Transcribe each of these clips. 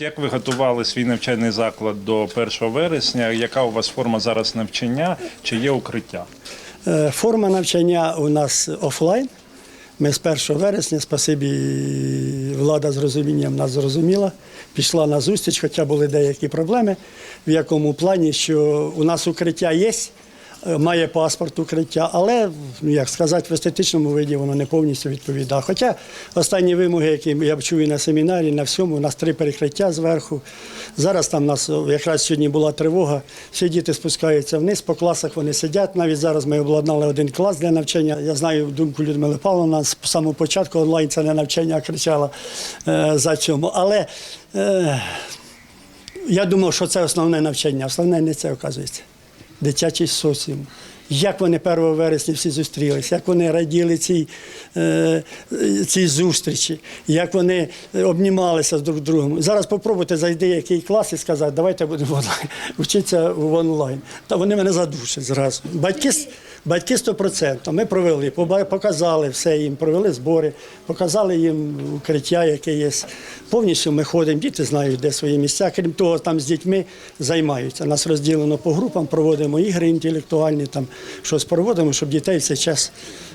Як ви готували свій навчальний заклад до 1 вересня? Яка у вас форма зараз навчання? Чи є укриття? Е, Форма навчання у нас офлайн. Ми з 1 вересня, спасибі, влада з розумінням нас зрозуміла, пішла на зустріч, хоча були деякі проблеми, в якому плані, що у нас укриття є, має паспорт укриття, але, ну, як сказати, в естетичному виді воно не повністю відповідає. Хоча останні вимоги, які я чую на семінарі, на всьому, у нас три перекриття зверху. Зараз там у нас якраз сьогодні була тривога, всі діти спускаються вниз, по класах вони сидять. Навіть зараз ми обладнали один клас для навчання. Я знаю думку Людмили Павловна, з самого початку онлайн це не навчання кричала е, за цьому. Але е, я думав, що це основне навчання. Основне не це, оказується. Дитячий соціум. Як вони 1 вересня всі зустрілися, як вони раділи цій, е, цій зустрічі, як вони обнімалися з друг другом. Зараз попробуйте зайти в який клас і сказати, давайте будемо вчитися в онлайн. Та вони мене задушать зразу. Батьки, батьки 100%. Ми провели, показали все їм, провели збори, показали їм укриття, яке є. Повністю ми ходимо, діти знають, де свої місця. Крім того, там з дітьми займаються. Нас розділено по групам, проводимо ігри інтелектуальні, там щось проводимо, щоб дітей в цей час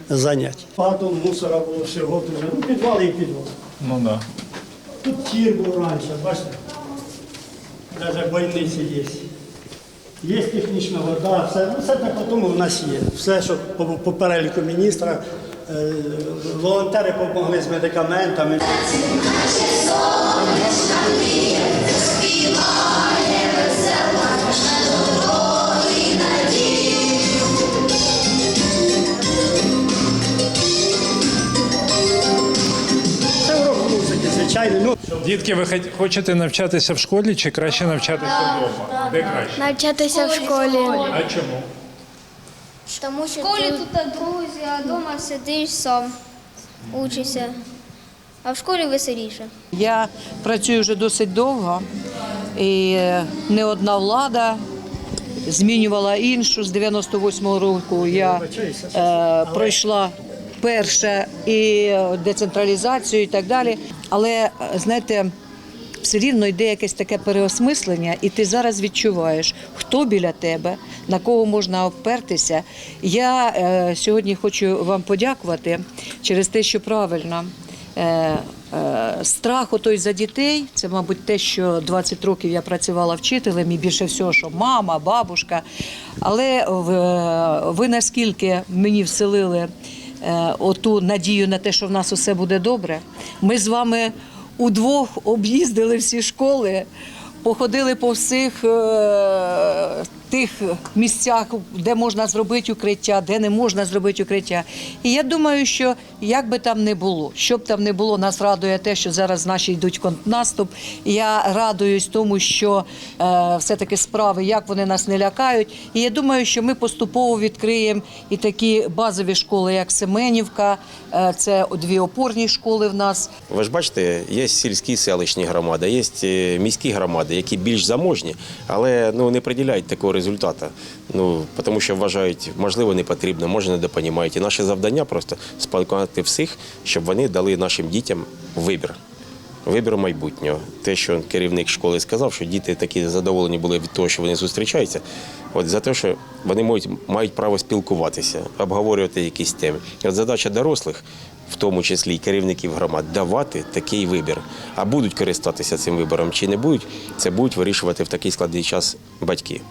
зайняти. Багато мусора було всього дуже. Ну, підвали і підвали. Ну да. Тут тір був раніше, бачите? Навіть больниці є. Є технічна вода, все, ну, все так тому в нас є. Все, що по, по переліку міністра, е, волонтери допомогли з медикаментами. Звичайно. Ну, Дітки, ви хочете навчатися в школі чи краще навчатися вдома? Де краще? Навчатися в школі. А чому? Тому що В школі ти- тут друзі, а вдома сидиш сам, учишся. А в школі веселіше. Я працюю вже досить довго, і не одна влада змінювала іншу. З 98-го року я е, пройшла перша і децентралізацію, і так далі. Але е, знаєте. Все рівно йде якесь таке переосмислення, і ти зараз відчуваєш, хто біля тебе, на кого можна опертися. Я е, сьогодні хочу вам подякувати через те, що правильно е, е, страх отой за дітей. Це, мабуть, те, що 20 років я працювала вчителем, і більше всього, що мама, бабушка. Але ви наскільки мені вселили е, оту надію на те, що в нас усе буде добре. Ми з вами удвох об'їздили всі школи, походили по всіх е, тих місцях, де можна зробити укриття, де не можна зробити укриття. І я думаю, що як би там не було, що б там не було, нас радує те, що зараз наші йдуть контрнаступ. Я радуюсь тому, що е, все-таки справи, як вони нас не лякають. І я думаю, що ми поступово відкриємо і такі базові школи, як Семенівка, е, це дві опорні школи в нас. Ви ж бачите, є сільські селищні громади, є е, міські громади, які більш заможні, але ну не приділяють такого результату. Ну тому що вважають, можливо, не потрібно, може недопонімають. І наше завдання просто спілкувати всіх, щоб вони дали нашим дітям вибір. Вибір майбутнього. Те, що керівник школи сказав, що діти такі задоволені були від того, що вони зустрічаються. От за те, що вони мають, мають право спілкуватися, обговорювати якісь теми. От задача дорослих, в тому числі і керівників громад, давати такий вибір. А будуть користатися цим вибором чи не будуть, це будуть вирішувати в такий складний час батьки.